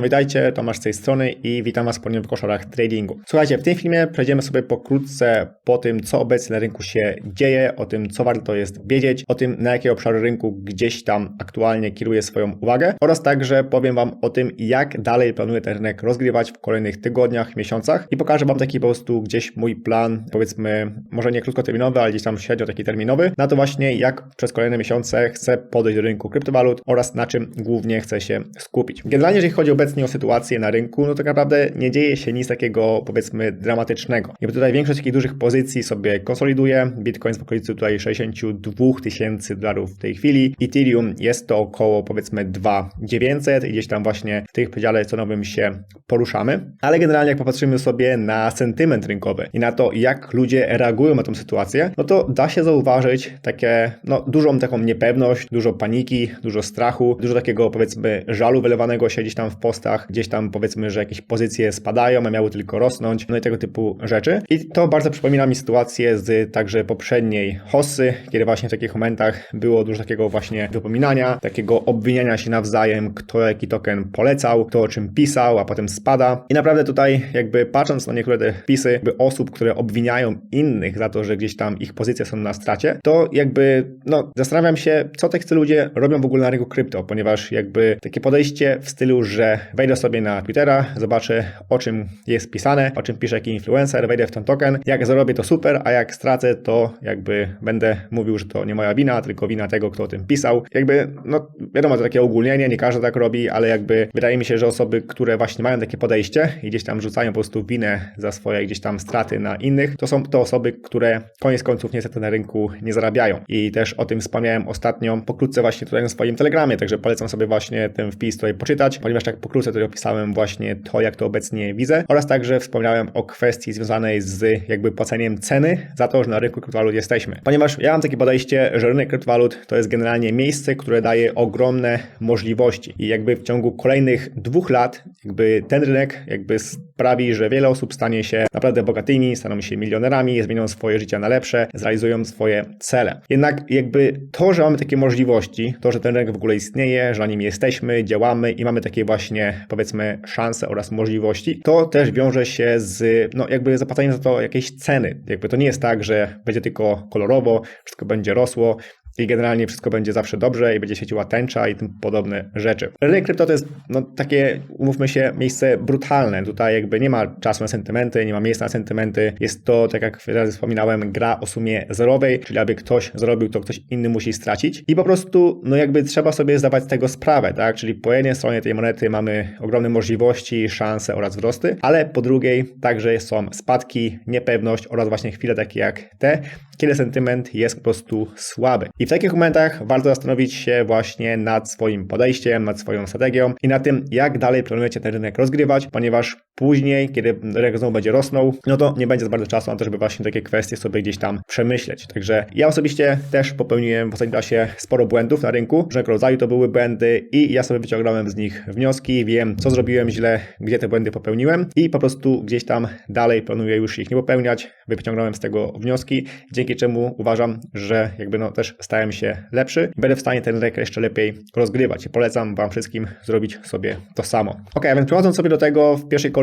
Witajcie, Tomasz z tej strony i witam Was ponownie w koszarach tradingu. Słuchajcie, w tym filmie przejdziemy sobie pokrótce po tym, co obecnie na rynku się dzieje, o tym, co warto jest wiedzieć, o tym, na jakie obszary rynku gdzieś tam aktualnie kieruje swoją uwagę oraz także powiem Wam o tym, jak dalej planuję ten rynek rozgrywać w kolejnych tygodniach, miesiącach i pokażę Wam taki po prostu gdzieś mój plan, powiedzmy, może nie krótkoterminowy, ale gdzieś tam średnio taki terminowy, na to właśnie, jak przez kolejne miesiące chcę podejść do rynku kryptowalut oraz na czym głównie chcę się skupić. Generalnie, jeżeli chodzi o obecnie o sytuację na rynku, no tak naprawdę nie dzieje się nic takiego powiedzmy dramatycznego. Jakby tutaj większość takich dużych pozycji sobie konsoliduje. Bitcoin w okolicy tutaj 62 tysięcy dolarów w tej chwili. Ethereum jest to około powiedzmy 2900 i gdzieś tam właśnie w tych przedziale cenowym się poruszamy. Ale generalnie jak popatrzymy sobie na sentyment rynkowy i na to jak ludzie reagują na tą sytuację, no to da się zauważyć takie no dużą taką niepewność, dużo paniki, dużo strachu, dużo takiego powiedzmy żalu wylewanego się gdzieś tam w postach, gdzieś tam powiedzmy, że jakieś pozycje spadają, a miały tylko rosnąć, no i tego typu rzeczy. I to bardzo przypomina mi sytuację z także poprzedniej hossy, kiedy właśnie w takich momentach było dużo takiego właśnie wypominania, takiego obwiniania się nawzajem, kto jaki token polecał, kto o czym pisał, a potem spada. I naprawdę tutaj jakby patrząc na niektóre te wpisy jakby osób, które obwiniają innych za to, że gdzieś tam ich pozycje są na stracie, to jakby no zastanawiam się, co te ludzie robią w ogóle na rynku krypto, ponieważ jakby takie podejście w stylu, że wejdę sobie na Twittera, zobaczę o czym jest pisane, o czym pisze jaki influencer, wejdę w ten token. Jak zarobię to super, a jak stracę to jakby będę mówił, że to nie moja wina, tylko wina tego, kto o tym pisał. Jakby, no wiadomo, to takie ogólnienie, nie każdy tak robi, ale jakby wydaje mi się, że osoby, które właśnie mają takie podejście i gdzieś tam rzucają po prostu winę za swoje gdzieś tam straty na innych, to są to osoby, które koniec końców niestety na rynku nie zarabiają. I też o tym wspomniałem ostatnio pokrótce właśnie tutaj na swoim telegramie, także polecam sobie właśnie ten wpis tutaj poczytać, ponieważ tak pokrótce tutaj opisałem właśnie to, jak to obecnie widzę oraz także wspomniałem o kwestii związanej z jakby płaceniem ceny za to, że na rynku kryptowalut jesteśmy. Ponieważ ja mam takie podejście, że rynek kryptowalut to jest generalnie miejsce, które daje ogromne możliwości i jakby w ciągu kolejnych dwóch lat jakby ten rynek jakby sprawi, że wiele osób stanie się naprawdę bogatymi, staną się milionerami, zmienią swoje życie na lepsze, zrealizują swoje cele. Jednak jakby to, że mamy takie możliwości, to, że ten rynek w ogóle istnieje, że na nim jesteśmy, działamy i mamy takie właśnie powiedzmy szanse oraz możliwości, to też wiąże się z no jakby zapłaceniem za to jakiejś ceny. Jakby to nie jest tak, że będzie tylko kolorowo, wszystko będzie rosło, i generalnie wszystko będzie zawsze dobrze i będzie świeciła tęcza i tym podobne rzeczy. Rynek krypto to jest no, takie, umówmy się, miejsce brutalne. Tutaj jakby nie ma czasu na sentymenty, nie ma miejsca na sentymenty. Jest to, tak jak razy wspominałem, gra o sumie zerowej, czyli aby ktoś zrobił, to ktoś inny musi stracić. I po prostu, no jakby trzeba sobie zdawać z tego sprawę, tak? Czyli po jednej stronie tej monety mamy ogromne możliwości, szanse oraz wzrosty, ale po drugiej także są spadki, niepewność oraz właśnie chwile takie jak te, kiedy sentyment jest po prostu słaby. I w takich momentach warto zastanowić się właśnie nad swoim podejściem, nad swoją strategią i nad tym, jak dalej planujecie ten rynek rozgrywać, ponieważ później, kiedy rynek znowu będzie rosnął, no to nie będzie za bardzo czasu na to, żeby właśnie takie kwestie sobie gdzieś tam przemyśleć. Także ja osobiście też popełniłem w ostatnim czasie sporo błędów na rynku, różnego rodzaju to były błędy i ja sobie wyciągnąłem z nich wnioski, wiem co zrobiłem źle, gdzie te błędy popełniłem i po prostu gdzieś tam dalej planuję już ich nie popełniać, wyciągnąłem z tego wnioski, dzięki czemu uważam, że jakby no też stałem się lepszy i będę w stanie ten rynek jeszcze lepiej rozgrywać. Polecam Wam wszystkim zrobić sobie to samo. Ok, a więc przechodząc sobie do tego w pierwszej kolejności,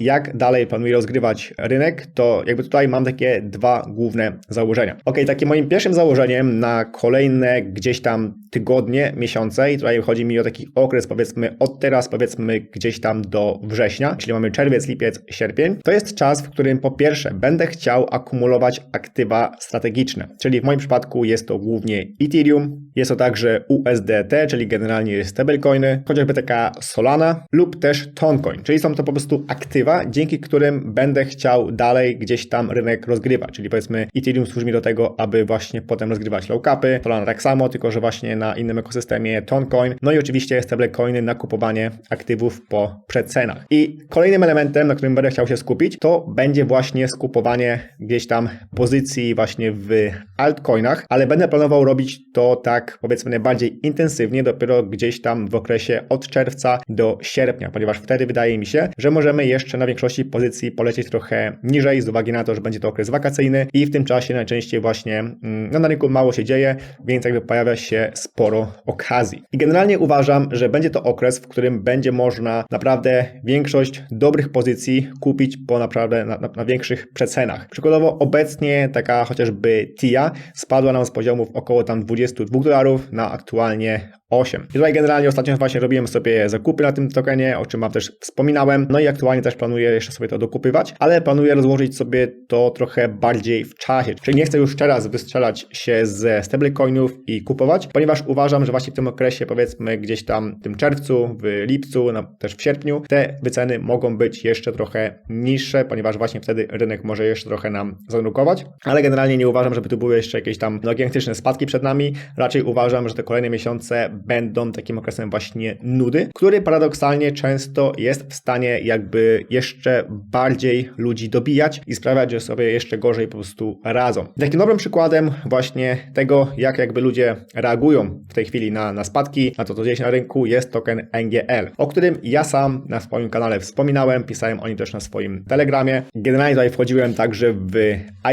jak dalej planuję rozgrywać rynek, to jakby tutaj mam takie dwa główne założenia. Ok, takim moim pierwszym założeniem na kolejne gdzieś tam tygodnie, miesiące i tutaj chodzi mi o taki okres powiedzmy od teraz powiedzmy gdzieś tam do września, czyli mamy czerwiec, lipiec, sierpień. To jest czas, w którym po pierwsze będę chciał akumulować aktywa strategiczne, czyli w moim przypadku jest to głównie Ethereum, jest to także USDT, czyli generalnie stablecoiny, chociażby taka Solana lub też Toncoin, czyli są to po prostu aktywa, dzięki którym będę chciał dalej gdzieś tam rynek rozgrywać, czyli powiedzmy Ethereum służy mi do tego, aby właśnie potem rozgrywać low capy, Solana tak samo, tylko że właśnie na innym ekosystemie Toncoin, no i oczywiście stablecoiny na kupowanie aktywów po przecenach. I kolejnym elementem, na którym będę chciał się skupić, to będzie właśnie skupowanie gdzieś tam pozycji właśnie w altcoinach, ale będę planował robić to tak powiedzmy najbardziej intensywnie dopiero gdzieś tam w okresie od czerwca do sierpnia, ponieważ wtedy wydaje mi się, że możemy jeszcze na większości pozycji polecieć trochę niżej z uwagi na to, że będzie to okres wakacyjny i w tym czasie najczęściej właśnie mm, no, na rynku mało się dzieje, więc jakby pojawia się sporo okazji. I generalnie uważam, że będzie to okres, w którym będzie można naprawdę większość dobrych pozycji kupić po naprawdę na, na, na większych przecenach. Przykładowo obecnie taka chociażby TIA spadła nam z poziomów około tam 22 dolarów na aktualnie 8. I tutaj generalnie ostatnio właśnie robiłem sobie zakupy na tym tokenie, o czym Wam też wspominałem. No i aktualnie też planuję jeszcze sobie to dokupywać, ale planuję rozłożyć sobie to trochę bardziej w czasie. Czyli nie chcę już teraz wystrzelać się ze stablecoinów i kupować, ponieważ uważam, że właśnie w tym okresie, powiedzmy gdzieś tam w tym czerwcu, w lipcu, no też w sierpniu, te wyceny mogą być jeszcze trochę niższe, ponieważ właśnie wtedy rynek może jeszcze trochę nam zanurkować. Ale generalnie nie uważam, żeby tu były jeszcze jakieś tam no, gigantyczne spadki przed nami. Raczej uważam, że te kolejne miesiące będą takim okresem właśnie nudy, który paradoksalnie często jest w stanie jakby jeszcze bardziej ludzi dobijać i sprawiać, że sobie jeszcze gorzej po prostu radzą. Takim dobrym przykładem właśnie tego, jak jakby ludzie reagują w tej chwili na, na spadki, na to, co dzieje się na rynku, jest token NGL, o którym ja sam na swoim kanale wspominałem, pisałem o nim też na swoim telegramie. Generalnie tutaj wchodziłem także w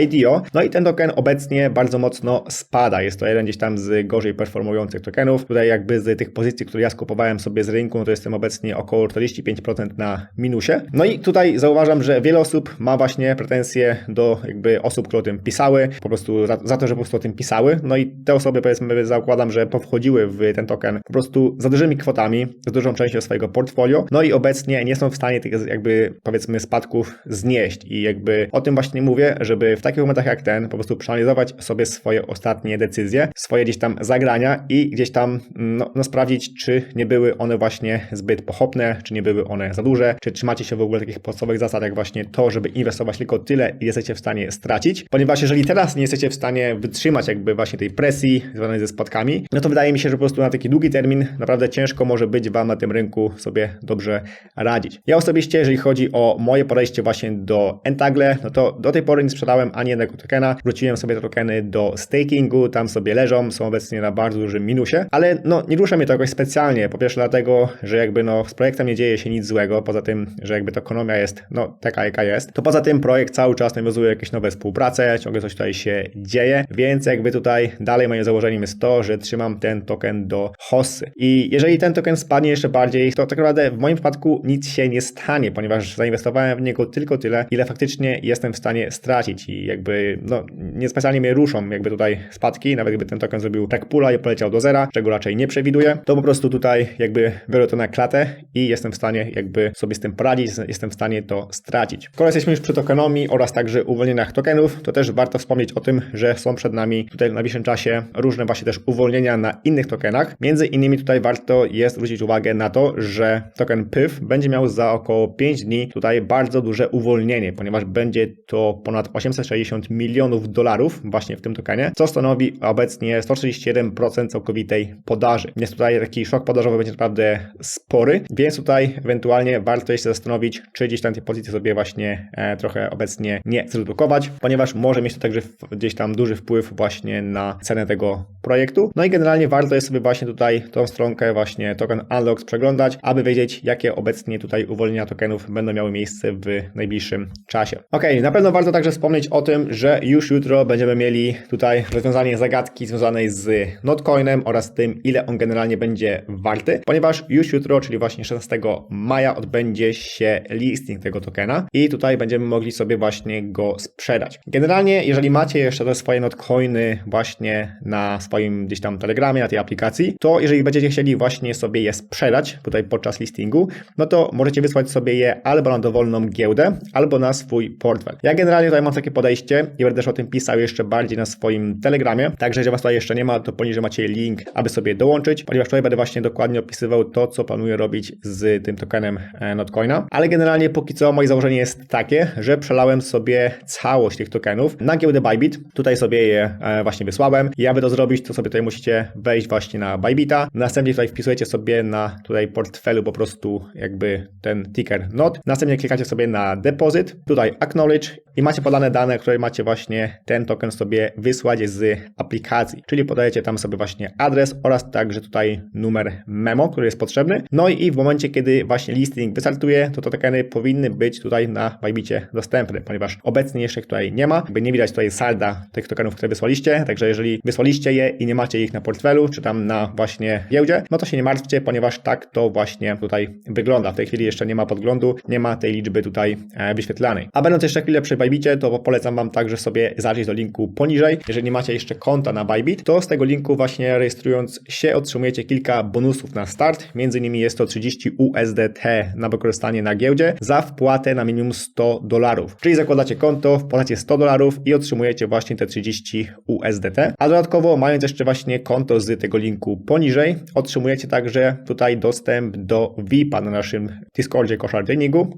IDO, no i ten token obecnie bardzo mocno spada. Jest to jeden gdzieś tam z gorzej performujących tokenów. Tutaj jakby z tych pozycji, które ja skupowałem sobie z rynku, no to jestem obecnie około 45% na minusie. No i tutaj zauważam, że wiele osób ma właśnie pretensje do jakby osób, które o tym pisały, po prostu za, za to, że po prostu o tym pisały. No i te osoby powiedzmy zakładam, że powchodziły w ten token po prostu za dużymi kwotami, z dużą częścią swojego portfolio, no i obecnie nie są w stanie tych jakby powiedzmy spadków znieść i jakby o tym właśnie mówię, żeby w takich momentach jak ten po prostu przeanalizować sobie swoje ostatnie decyzje, swoje gdzieś tam zagrania i gdzieś tam no, no sprawdzić, czy nie były one właśnie zbyt pochopne, czy nie były one za duże, czy trzymacie się w ogóle takich podstawowych zasad, jak właśnie to, żeby inwestować tylko tyle, ile jesteście w stanie stracić, ponieważ jeżeli teraz nie jesteście w stanie wytrzymać jakby właśnie tej presji związanej ze spadkami, no to wydaje mi się, że po prostu na taki długi termin naprawdę ciężko może być Wam na tym rynku sobie dobrze radzić. Ja osobiście, jeżeli chodzi o moje podejście właśnie do Entagle, no to do tej pory nie sprzedałem ani jednego tokena, wróciłem sobie te tokeny do stakingu, tam sobie leżą, są obecnie na bardzo dużym minusie, ale no nie rusza mnie to jakoś specjalnie, po pierwsze dlatego, że jakby no z projektem nie dzieje się nic złego, poza tym, że jakby to ekonomia jest no taka jaka jest, to poza tym projekt cały czas nawiązuje jakieś nowe współprace, ciągle coś tutaj się dzieje, więc jakby tutaj dalej moim założeniem jest to, że trzymam ten token do hossy. I jeżeli ten token spadnie jeszcze bardziej, to tak naprawdę w moim przypadku nic się nie stanie, ponieważ zainwestowałem w niego tylko tyle, ile faktycznie jestem w stanie stracić i jakby no niespecjalnie mnie ruszą jakby tutaj spadki, nawet gdyby ten token zrobił tak pula i poleciał do zera, czego raczej nie przewiduję, to po prostu tutaj jakby biorę to na klatę i jestem w stanie jakby sobie z tym poradzić, jestem w stanie to stracić. Skoro jesteśmy już przy tokenomii oraz także uwolnieniach tokenów, to też warto wspomnieć o tym, że są przed nami tutaj w najbliższym czasie różne właśnie też uwolnienia na innych tokenach. Między innymi tutaj warto jest zwrócić uwagę na to, że token PYF będzie miał za około 5 dni tutaj bardzo duże uwolnienie, ponieważ będzie to ponad 860 milionów dolarów właśnie w tym tokenie, co stanowi obecnie 131% całkowitej podaży. Jest tutaj taki szok podażowy będzie naprawdę spory, więc tutaj ewentualnie warto jest się zastanowić, czy gdzieś tam te pozycje sobie właśnie e, trochę obecnie nie zredukować, ponieważ może mieć to także gdzieś tam duży wpływ właśnie na cenę tego projektu. No i generalnie warto jest sobie właśnie tutaj tą stronkę właśnie token Unlocks przeglądać, aby wiedzieć, jakie obecnie tutaj uwolnienia tokenów będą miały miejsce w najbliższym czasie. Ok, na pewno warto także wspomnieć o tym, że już jutro będziemy mieli tutaj rozwiązanie zagadki związanej z Notcoinem oraz tym, ile on generalnie będzie warty, ponieważ już jutro, czyli właśnie 16 maja odbędzie się listing tego tokena i tutaj będziemy mogli sobie właśnie go sprzedać. Generalnie, jeżeli macie jeszcze te swoje notcoiny właśnie na swoim gdzieś tam telegramie, na tej aplikacji, to jeżeli będziecie chcieli właśnie sobie je sprzedać tutaj podczas listingu, no to możecie wysłać sobie je albo na dowolną giełdę, albo na swój portfel. Ja generalnie tutaj mam takie podejście i będę też o tym pisał jeszcze bardziej na swoim telegramie, także jeżeli was tutaj jeszcze nie ma, to poniżej macie link, aby sobie dołączyć, ponieważ tutaj będę właśnie dokładnie opisywał to, co planuję robić z tym tokenem e, Notcoina, ale generalnie póki co moje założenie jest takie, że przelałem sobie całość tych tokenów na giełdę Bybit, tutaj sobie je e, właśnie wysłałem. I aby to zrobić, to sobie tutaj musicie wejść właśnie na Bybita, następnie tutaj wpisujecie sobie na tutaj portfelu po prostu jakby ten ticker NOT, następnie klikacie sobie na deposit, tutaj acknowledge i macie podane dane, które macie właśnie ten token sobie wysłać z aplikacji, czyli podajecie tam sobie właśnie adres oraz także tutaj numer memo, który jest potrzebny. No i w momencie, kiedy właśnie listing wystartuje, okazuje, to te tokeny powinny być tutaj na Bybicie dostępne, ponieważ obecnie jeszcze tutaj nie ma, by nie widać tutaj salda tych tokenów, które wysłaliście, także jeżeli wysłaliście je i nie macie ich na portfelu, czy tam na właśnie giełdzie, no to się nie martwcie, ponieważ tak to właśnie tutaj wygląda. W tej chwili jeszcze nie ma podglądu, nie ma tej liczby tutaj e, wyświetlanej. A będąc jeszcze chwilę przy Bybicie, to polecam Wam także sobie zajrzeć do linku poniżej. Jeżeli nie macie jeszcze konta na Bybit, to z tego linku właśnie rejestrując się otrzymujecie kilka bonusów na start. Między innymi jest to 30 USDT na wykorzystanie na giełdzie za wpłatę na minimum 100 dolarów. Czyli zakładacie konto, wpłacacie 100 dolarów i otrzymujecie właśnie te 30 USDT. A dodatkowo mając jeszcze właśnie konto z tego linku poniżej, otrzymujecie także tutaj dostęp do VIP-a na naszym Discordzie Koszar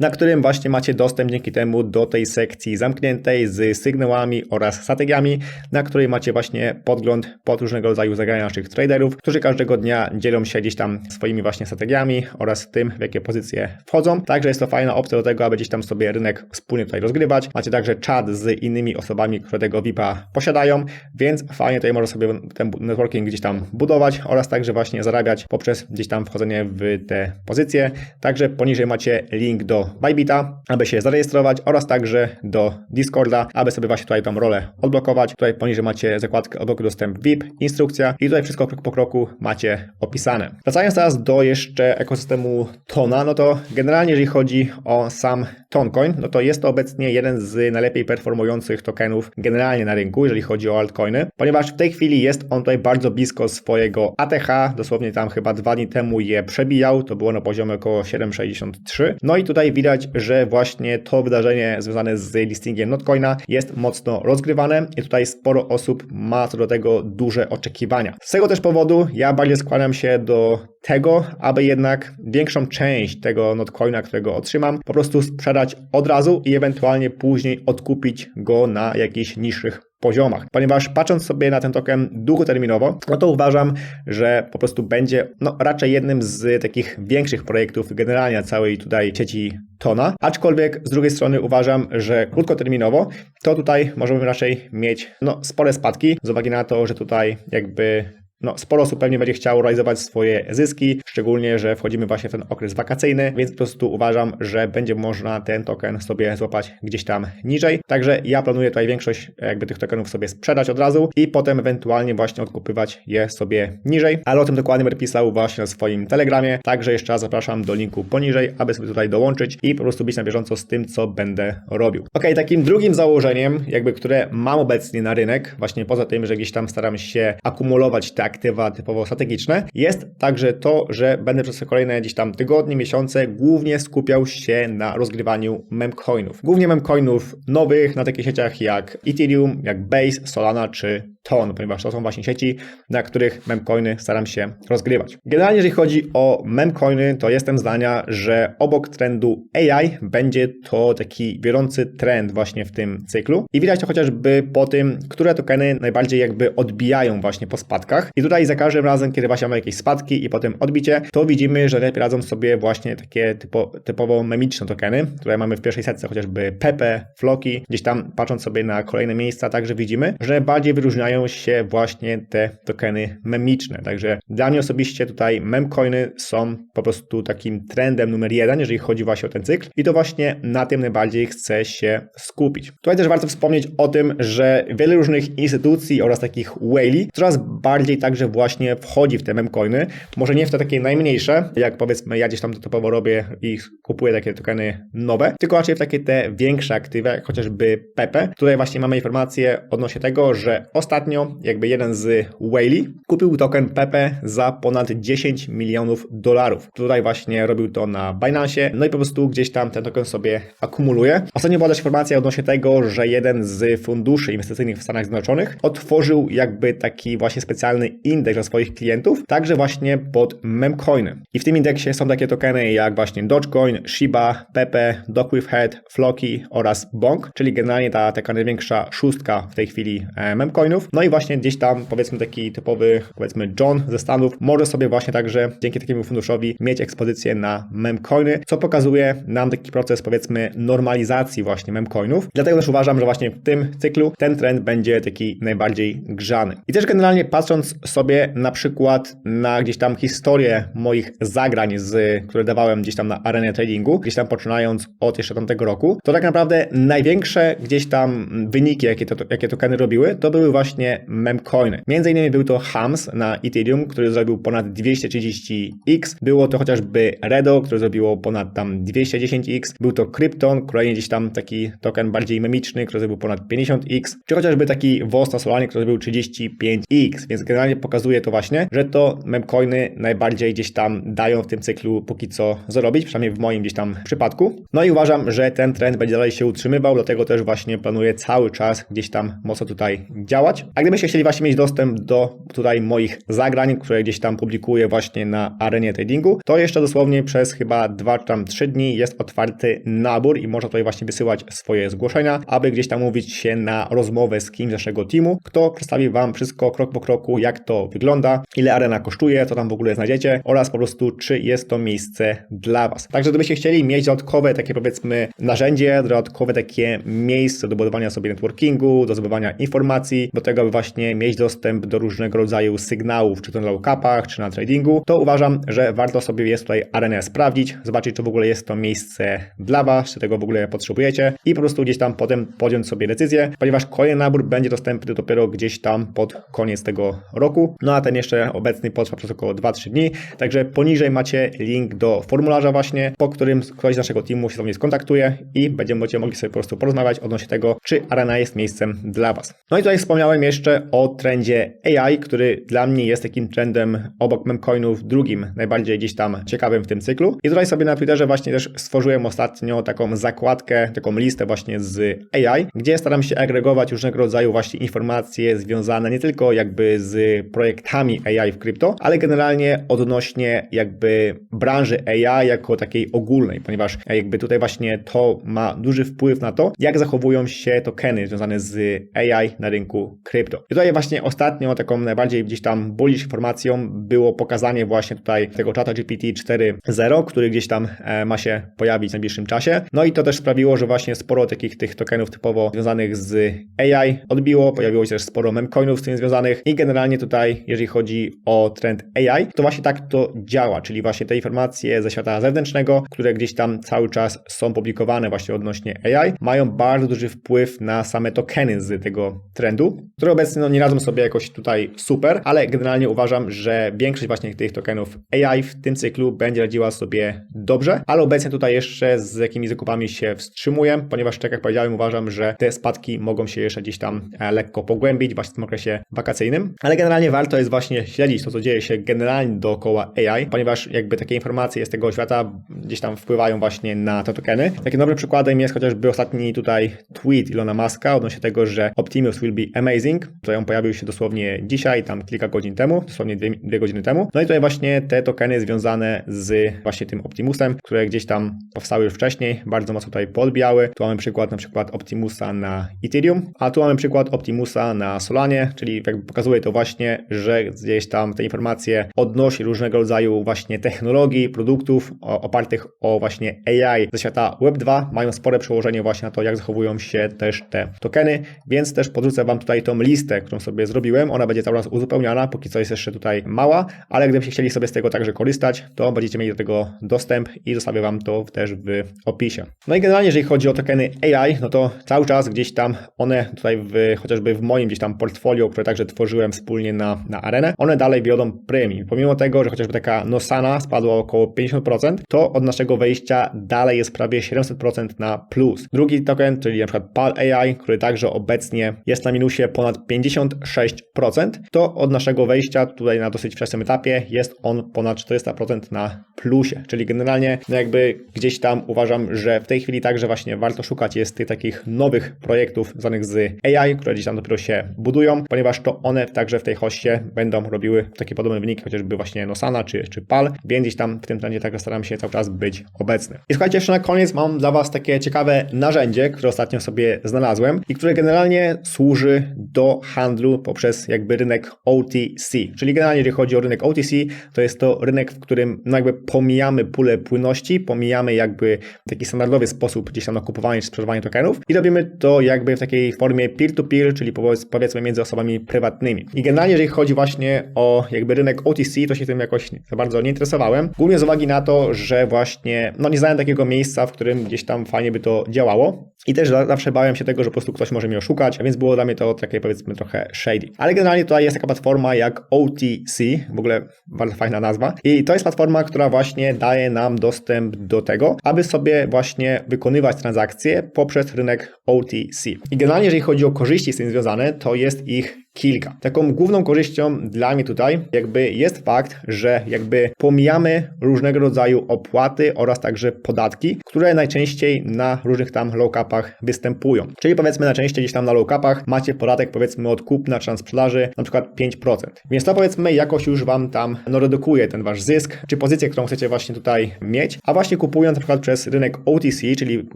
na którym właśnie macie dostęp dzięki temu do tej sekcji zamkniętej z sygnałami oraz strategiami, na której macie właśnie podgląd pod różnego rodzaju zagrania naszych traderów, którzy każdego dnia dzielą się gdzieś tam swoimi właśnie strategiami oraz tym, w jakie pozycje wchodzą. Także jest to fajna opcja do tego, aby gdzieś tam sobie rynek wspólnie tutaj rozgrywać. Macie także czat z innymi osobami, które tego VIP-a posiadają, więc fajnie tutaj można sobie ten networking gdzieś tam budować oraz także właśnie zarabiać poprzez gdzieś tam wchodzenie w te pozycje. Także poniżej macie link do Bybita, aby się zarejestrować oraz także do Discorda, aby sobie właśnie tutaj tą rolę odblokować. Tutaj poniżej macie zakładkę odblokuj dostęp VIP, instrukcja i tutaj wszystko krok po kroku macie opisane. Wracając teraz do jeszcze ekosystemu Tona, no to generalnie jeżeli chodzi o sam Toncoin, no to jest to obecnie jeden z najlepiej performujących tokenów generalnie na rynku, jeżeli chodzi o altcoiny, ponieważ w tej chwili jest on tutaj bardzo blisko swojego ATH, dosłownie tam chyba dwa dni temu je przebijał, to było na poziomie około 7,63. No i tutaj widać, że właśnie to wydarzenie związane z listingiem Notcoina jest mocno rozgrywane i tutaj sporo osób ma co do tego duże oczekiwania. Z tego też powodu ja bardziej skłaniam się do tego, aby jednak większą część tego notcoina, którego otrzymam, po prostu sprzedać od razu i ewentualnie później odkupić go na jakichś niższych poziomach. Ponieważ patrząc sobie na ten token długoterminowo, no to uważam, że po prostu będzie no, raczej jednym z takich większych projektów generalnie całej tutaj sieci Tona. Aczkolwiek z drugiej strony uważam, że krótkoterminowo to tutaj możemy raczej mieć no, spore spadki z uwagi na to, że tutaj jakby no, sporo osób pewnie będzie chciało realizować swoje zyski, szczególnie, że wchodzimy właśnie w ten okres wakacyjny, więc po prostu uważam, że będzie można ten token sobie złapać gdzieś tam niżej. Także ja planuję tutaj większość jakby tych tokenów sobie sprzedać od razu i potem ewentualnie właśnie odkupywać je sobie niżej, ale o tym dokładnie będę pisał właśnie na swoim telegramie, także jeszcze raz zapraszam do linku poniżej, aby sobie tutaj dołączyć i po prostu być na bieżąco z tym, co będę robił. Ok, takim drugim założeniem, jakby które mam obecnie na rynek, właśnie poza tym, że gdzieś tam staram się akumulować te aktywa typowo strategiczne, jest także to, że będę przez kolejne gdzieś tam tygodnie, miesiące głównie skupiał się na rozgrywaniu memcoinów. Głównie memcoinów nowych na takich sieciach jak Ethereum, jak Base, Solana czy ton, ponieważ to są właśnie sieci, na których memcoiny staram się rozgrywać. Generalnie jeżeli chodzi o memcoiny, to jestem zdania, że obok trendu AI będzie to taki biorący trend właśnie w tym cyklu i widać to chociażby po tym, które tokeny najbardziej jakby odbijają właśnie po spadkach i tutaj za każdym razem, kiedy właśnie mamy jakieś spadki i potem odbicie, to widzimy, że lepiej radzą sobie właśnie takie typo, typowo memiczne tokeny. Tutaj mamy w pierwszej setce chociażby Pepe, Floki, gdzieś tam patrząc sobie na kolejne miejsca, także widzimy, że bardziej wyróżniają się właśnie te tokeny memiczne. Także dla mnie osobiście tutaj memcoiny są po prostu takim trendem numer jeden, jeżeli chodzi właśnie o ten cykl i to właśnie na tym najbardziej chcę się skupić. Tutaj też warto wspomnieć o tym, że wiele różnych instytucji oraz takich whale'i coraz bardziej także właśnie wchodzi w te memcoiny. Może nie w te takie najmniejsze, jak powiedzmy ja gdzieś tam typowo robię i kupuję takie tokeny nowe, tylko raczej w takie te większe aktywa, chociażby Pepe. Tutaj właśnie mamy informacje odnośnie tego, że ostatnio jakby jeden z whale'i kupił token Pepe za ponad 10 milionów dolarów. Tutaj właśnie robił to na Binance, no i po prostu gdzieś tam ten token sobie akumuluje. Ostatnio była też informacja odnośnie tego, że jeden z funduszy inwestycyjnych w Stanach Zjednoczonych otworzył jakby taki właśnie specjalny indeks dla swoich klientów, także właśnie pod memcoiny. I w tym indeksie są takie tokeny jak właśnie Dogecoin, Shiba, Pepe, Head, Floki oraz Bonk, czyli generalnie ta taka największa szóstka w tej chwili e, memcoinów. No i właśnie gdzieś tam powiedzmy taki typowy, powiedzmy John ze Stanów może sobie właśnie także dzięki takiemu funduszowi mieć ekspozycję na memcoiny, co pokazuje nam taki proces powiedzmy normalizacji właśnie memcoinów. Dlatego też uważam, że właśnie w tym cyklu ten trend będzie taki najbardziej grzany. I też generalnie patrząc sobie na przykład na gdzieś tam historię moich zagrań, z, które dawałem gdzieś tam na arenie tradingu, gdzieś tam poczynając od jeszcze tamtego roku, to tak naprawdę największe gdzieś tam wyniki, jakie, to, jakie tokeny robiły, to były właśnie memcoiny. Między innymi był to Hams na Ethereum, który zrobił ponad 230x, było to chociażby Redo, które zrobiło ponad tam 210x, był to Krypton, kolejny gdzieś tam taki token bardziej memiczny, który zrobił ponad 50x, czy chociażby taki WOS na Solanie, który zrobił 35x, więc generalnie pokazuje to właśnie, że to memcoiny najbardziej gdzieś tam dają w tym cyklu póki co zarobić, przynajmniej w moim gdzieś tam przypadku. No i uważam, że ten trend będzie dalej się utrzymywał, dlatego też właśnie planuję cały czas gdzieś tam mocno tutaj działać. A gdybyście chcieli właśnie mieć dostęp do tutaj moich zagrań, które gdzieś tam publikuję właśnie na arenie tradingu, to jeszcze dosłownie przez chyba 2 czy tam 3 dni jest otwarty nabór i można tutaj właśnie wysyłać swoje zgłoszenia, aby gdzieś tam mówić się na rozmowę z kimś z naszego teamu, kto przedstawi Wam wszystko krok po kroku, jak to wygląda, ile arena kosztuje, co tam w ogóle znajdziecie oraz po prostu czy jest to miejsce dla Was. Także gdybyście chcieli mieć dodatkowe takie powiedzmy narzędzie, dodatkowe takie miejsce do budowania sobie networkingu, do zdobywania informacji, do tego, aby właśnie mieć dostęp do różnego rodzaju sygnałów, czy to na low-capach, czy na tradingu, to uważam, że warto sobie jest tutaj arenę sprawdzić, zobaczyć, czy w ogóle jest to miejsce dla Was, czy tego w ogóle potrzebujecie i po prostu gdzieś tam potem podjąć sobie decyzję, ponieważ kolejny nabór będzie dostępny dopiero gdzieś tam pod koniec tego roku. No a ten jeszcze obecny potrwa przez około 2-3 dni, także poniżej macie link do formularza właśnie, po którym ktoś z naszego teamu się z wami skontaktuje i będziecie mogli sobie po prostu porozmawiać odnośnie tego, czy arena jest miejscem dla Was. No i tutaj wspomniałem jeszcze o trendzie AI, który dla mnie jest takim trendem obok memcoinów drugim, najbardziej gdzieś tam ciekawym w tym cyklu. I tutaj sobie na Twitterze właśnie też stworzyłem ostatnio taką zakładkę, taką listę właśnie z AI, gdzie staram się agregować różnego rodzaju właśnie informacje związane nie tylko jakby z projektami AI w krypto, ale generalnie odnośnie jakby branży AI jako takiej ogólnej, ponieważ jakby tutaj właśnie to ma duży wpływ na to, jak zachowują się tokeny związane z AI na rynku krypto. I tutaj właśnie ostatnio taką najbardziej gdzieś tam bullish informacją było pokazanie właśnie tutaj tego czata GPT 4.0, który gdzieś tam e, ma się pojawić w najbliższym czasie. No i to też sprawiło, że właśnie sporo takich tych tokenów typowo związanych z AI odbiło, pojawiło się też sporo memcoinów z tym związanych i generalnie tutaj, jeżeli chodzi o trend AI, to właśnie tak to działa, czyli właśnie te informacje ze świata zewnętrznego, które gdzieś tam cały czas są publikowane właśnie odnośnie AI, mają bardzo duży wpływ na same tokeny z tego trendu, które obecnie no, nie radzą sobie jakoś tutaj super, ale generalnie uważam, że większość właśnie tych tokenów AI w tym cyklu będzie radziła sobie dobrze, ale obecnie tutaj jeszcze z jakimi zakupami się wstrzymuję, ponieważ tak jak powiedziałem, uważam, że te spadki mogą się jeszcze gdzieś tam e, lekko pogłębić właśnie w tym okresie wakacyjnym, ale generalnie warto jest właśnie śledzić to, co dzieje się generalnie dookoła AI, ponieważ jakby takie informacje z tego świata gdzieś tam wpływają właśnie na te tokeny. Takim dobrym przykładem jest chociażby ostatni tutaj tweet Ilona Muska odnośnie tego, że Optimus will be amazing. Tutaj on pojawił się dosłownie dzisiaj, tam kilka godzin temu, dosłownie dwie, dwie godziny temu. No i tutaj właśnie te tokeny związane z właśnie tym Optimusem, które gdzieś tam powstały już wcześniej, bardzo mocno tutaj podbijały. Tu mamy przykład na przykład Optimusa na Ethereum, a tu mamy przykład Optimusa na Solanie, czyli jakby pokazuje to właśnie, że gdzieś tam te informacje odnosi różnego rodzaju właśnie technologii, produktów opartych o właśnie AI ze świata Web2 mają spore przełożenie właśnie na to, jak zachowują się też te tokeny, więc też podrzucę Wam tutaj tą listę, którą sobie zrobiłem. Ona będzie cały czas uzupełniana, póki co jest jeszcze tutaj mała, ale gdybyście chcieli sobie z tego także korzystać, to będziecie mieli do tego dostęp i zostawię Wam to też w opisie. No i generalnie, jeżeli chodzi o tokeny AI, no to cały czas gdzieś tam one tutaj w, chociażby w moim gdzieś tam portfolio, które także tworzyłem wspólnie na, na arenę, one dalej wiodą premii. Pomimo tego, że chociażby taka Nosana spadła około 50%, to od naszego wejścia dalej jest prawie 700% na plus. Drugi token, czyli na przykład PAL AI, który także obecnie jest na minusie ponad 56%, to od naszego wejścia tutaj na dosyć wczesnym etapie jest on ponad 400% na plusie, czyli generalnie no jakby gdzieś tam uważam, że w tej chwili także właśnie warto szukać jest tych takich nowych projektów związanych z AI, które gdzieś tam dopiero się budują, ponieważ to one także w tej hoście będą robiły takie podobne wyniki, chociażby właśnie Nosana czy, czy PAL, więc gdzieś tam w tym trendzie także staram się cały czas być obecny. I słuchajcie, jeszcze na koniec mam dla Was takie ciekawe narzędzie, które ostatnio sobie znalazłem i które generalnie służy do handlu poprzez jakby rynek OTC. Czyli generalnie, jeżeli chodzi o rynek OTC, to jest to rynek, w którym no jakby pomijamy pulę płynności, pomijamy jakby taki standardowy sposób gdzieś tam na kupowanie czy sprzedawanie tokenów i robimy to jakby w takiej formie peer-to-peer, czyli powiedzmy między osobami prywatnymi. I generalnie, jeżeli chodzi właśnie o jakby rynek OTC, to się tym jakoś za bardzo nie interesowałem. Głównie z uwagi na to, że właśnie no nie znałem takiego miejsca, w którym gdzieś tam fajnie by to działało. I też zawsze bałem się tego, że po prostu ktoś może mnie oszukać, więc było dla mnie to takie powiedzmy trochę shady. Ale generalnie tutaj jest taka platforma jak OTC, w ogóle bardzo fajna nazwa. I to jest platforma, która właśnie daje nam dostęp do tego, aby sobie właśnie wykonywać transakcje poprzez rynek OTC. I generalnie jeżeli chodzi o korzyści z tym związane, to jest ich kilka. Taką główną korzyścią dla mnie tutaj jakby jest fakt, że jakby pomijamy różnego rodzaju opłaty oraz także podatki, które najczęściej na różnych tam low-capach występują. Czyli powiedzmy najczęściej gdzieś tam na low-capach macie podatek powiedzmy od kupna czy sprzedaży na przykład 5%. Więc to powiedzmy jakoś już Wam tam no, redukuje ten Wasz zysk, czy pozycję, którą chcecie właśnie tutaj mieć, a właśnie kupując na przykład przez rynek OTC, czyli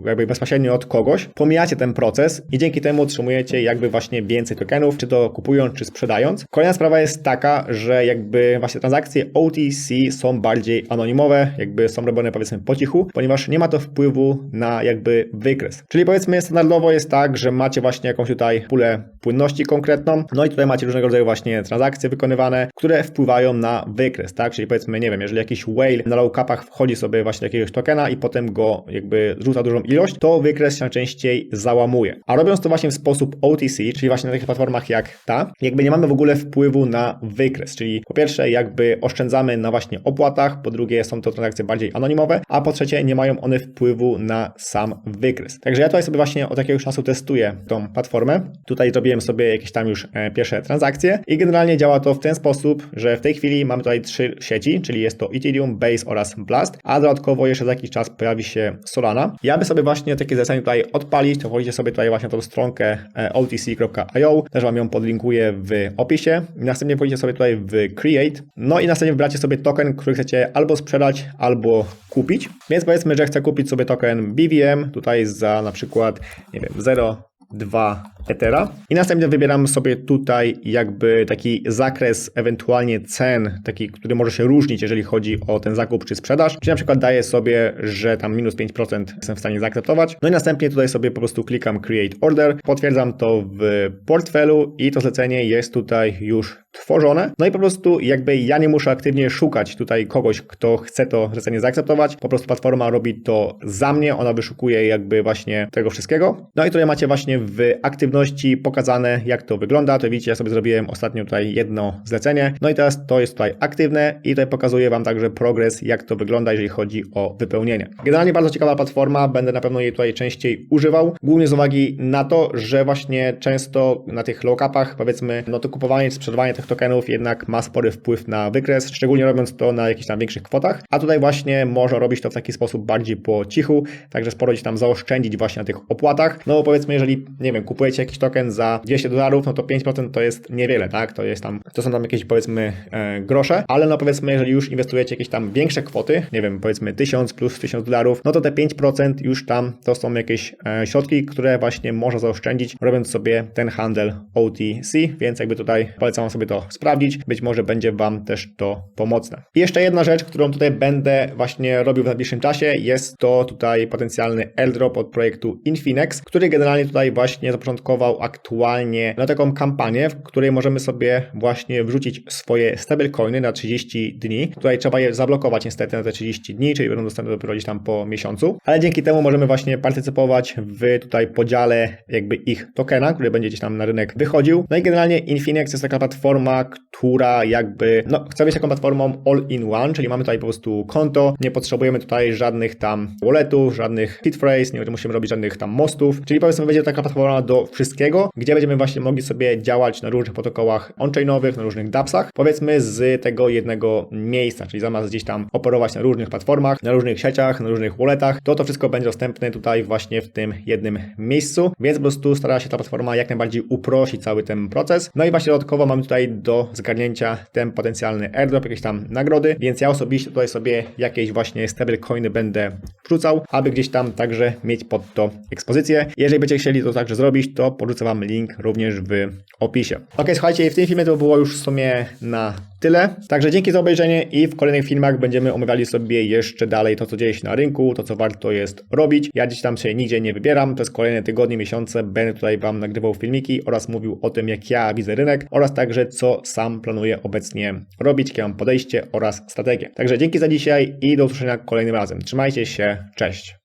jakby bezpośrednio od kogoś, pomijacie ten proces i dzięki temu otrzymujecie jakby właśnie więcej tokenów, czy to kupujecie kupując czy sprzedając. Kolejna sprawa jest taka, że jakby właśnie transakcje OTC są bardziej anonimowe, jakby są robione powiedzmy po cichu, ponieważ nie ma to wpływu na jakby wykres. Czyli powiedzmy standardowo jest tak, że macie właśnie jakąś tutaj pulę płynności konkretną, no i tutaj macie różnego rodzaju właśnie transakcje wykonywane, które wpływają na wykres, tak? Czyli powiedzmy, nie wiem, jeżeli jakiś whale na low capach wchodzi sobie właśnie do jakiegoś tokena i potem go jakby rzuca dużą ilość, to wykres się najczęściej załamuje. A robiąc to właśnie w sposób OTC, czyli właśnie na takich platformach jak ta, jakby nie mamy w ogóle wpływu na wykres, czyli po pierwsze jakby oszczędzamy na właśnie opłatach, po drugie są to transakcje bardziej anonimowe, a po trzecie nie mają one wpływu na sam wykres. Także ja tutaj sobie właśnie od jakiegoś czasu testuję tą platformę. Tutaj zrobiłem sobie jakieś tam już e, pierwsze transakcje i generalnie działa to w ten sposób, że w tej chwili mamy tutaj trzy sieci, czyli jest to Ethereum, Base oraz Blast, a dodatkowo jeszcze za jakiś czas pojawi się Solana. Ja by sobie właśnie takie zlecenie tutaj odpalić, to wchodzicie sobie tutaj właśnie tą stronkę e, otc.io, też Wam ją podlinkuję w opisie. Następnie wchodzicie sobie tutaj w Create. No i następnie wybracie sobie token, który chcecie albo sprzedać, albo kupić. Więc powiedzmy, że chcę kupić sobie token BVM tutaj za na przykład, nie wiem, 0 2 Ethera. I następnie wybieram sobie tutaj jakby taki zakres ewentualnie cen, taki, który może się różnić, jeżeli chodzi o ten zakup czy sprzedaż. Czyli na przykład daję sobie, że tam minus 5% jestem w stanie zaakceptować. No i następnie tutaj sobie po prostu klikam Create Order, potwierdzam to w portfelu i to zlecenie jest tutaj już tworzone. No i po prostu jakby ja nie muszę aktywnie szukać tutaj kogoś, kto chce to zlecenie zaakceptować. Po prostu platforma robi to za mnie, ona wyszukuje jakby właśnie tego wszystkiego. No i tutaj macie właśnie w aktywności pokazane, jak to wygląda. To widzicie, ja sobie zrobiłem ostatnio tutaj jedno zlecenie. No i teraz to jest tutaj aktywne i tutaj pokazuję Wam także progres, jak to wygląda, jeżeli chodzi o wypełnienie. Generalnie bardzo ciekawa platforma, będę na pewno jej tutaj częściej używał, głównie z uwagi na to, że właśnie często na tych low-capach, powiedzmy, no to kupowanie sprzedawanie tych tokenów jednak ma spory wpływ na wykres, szczególnie robiąc to na jakichś tam większych kwotach, a tutaj właśnie można robić to w taki sposób bardziej po cichu, także sporo gdzieś tam zaoszczędzić właśnie na tych opłatach. No bo powiedzmy, jeżeli, nie wiem, kupujecie jakiś token za 200 dolarów, no to 5% to jest niewiele, tak? To jest tam, to są tam jakieś powiedzmy e, grosze, ale no powiedzmy, jeżeli już inwestujecie jakieś tam większe kwoty, nie wiem, powiedzmy 1000 plus 1000 dolarów, no to te 5% już tam to są jakieś e, środki, które właśnie można zaoszczędzić, robiąc sobie ten handel OTC, więc jakby tutaj polecam sobie to sprawdzić, być może będzie Wam też to pomocne. I jeszcze jedna rzecz, którą tutaj będę właśnie robił w najbliższym czasie, jest to tutaj potencjalny airdrop od projektu Infinex, który generalnie tutaj właśnie zapoczątkował aktualnie na taką kampanię, w której możemy sobie właśnie wrzucić swoje stablecoiny na 30 dni. Tutaj trzeba je zablokować niestety na te 30 dni, czyli będą dostępne dopiero gdzieś tam po miesiącu, ale dzięki temu możemy właśnie partycypować w tutaj podziale jakby ich tokena, który będzie gdzieś tam na rynek wychodził. No i generalnie Infinex jest taka platforma, która jakby, no chce być taką platformą all-in-one, czyli mamy tutaj po prostu konto, nie potrzebujemy tutaj żadnych tam walletów, żadnych hit phrase, nie musimy robić żadnych tam mostów, czyli powiedzmy będzie taka do wszystkiego, gdzie będziemy właśnie mogli sobie działać na różnych protokołach on-chainowych, na różnych dAppsach, powiedzmy z tego jednego miejsca, czyli zamiast gdzieś tam operować na różnych platformach, na różnych sieciach, na różnych walletach, to to wszystko będzie dostępne tutaj właśnie w tym jednym miejscu, więc po prostu stara się ta platforma jak najbardziej uprościć cały ten proces. No i właśnie dodatkowo mamy tutaj do zgarnięcia ten potencjalny airdrop, jakieś tam nagrody, więc ja osobiście tutaj sobie jakieś właśnie stablecoiny będę wrzucał, aby gdzieś tam także mieć pod to ekspozycję. Jeżeli będziecie chcieli, to także zrobić, to porzucę Wam link również w opisie. Ok, słuchajcie, w tym filmie to było już w sumie na tyle. Także dzięki za obejrzenie i w kolejnych filmach będziemy omawiali sobie jeszcze dalej to, co dzieje się na rynku, to, co warto jest robić. Ja dziś tam się nigdzie nie wybieram, jest kolejne tygodnie, miesiące, będę tutaj Wam nagrywał filmiki oraz mówił o tym, jak ja widzę rynek oraz także, co sam planuję obecnie robić, jakie mam podejście oraz strategię. Także dzięki za dzisiaj i do usłyszenia kolejnym razem. Trzymajcie się, cześć!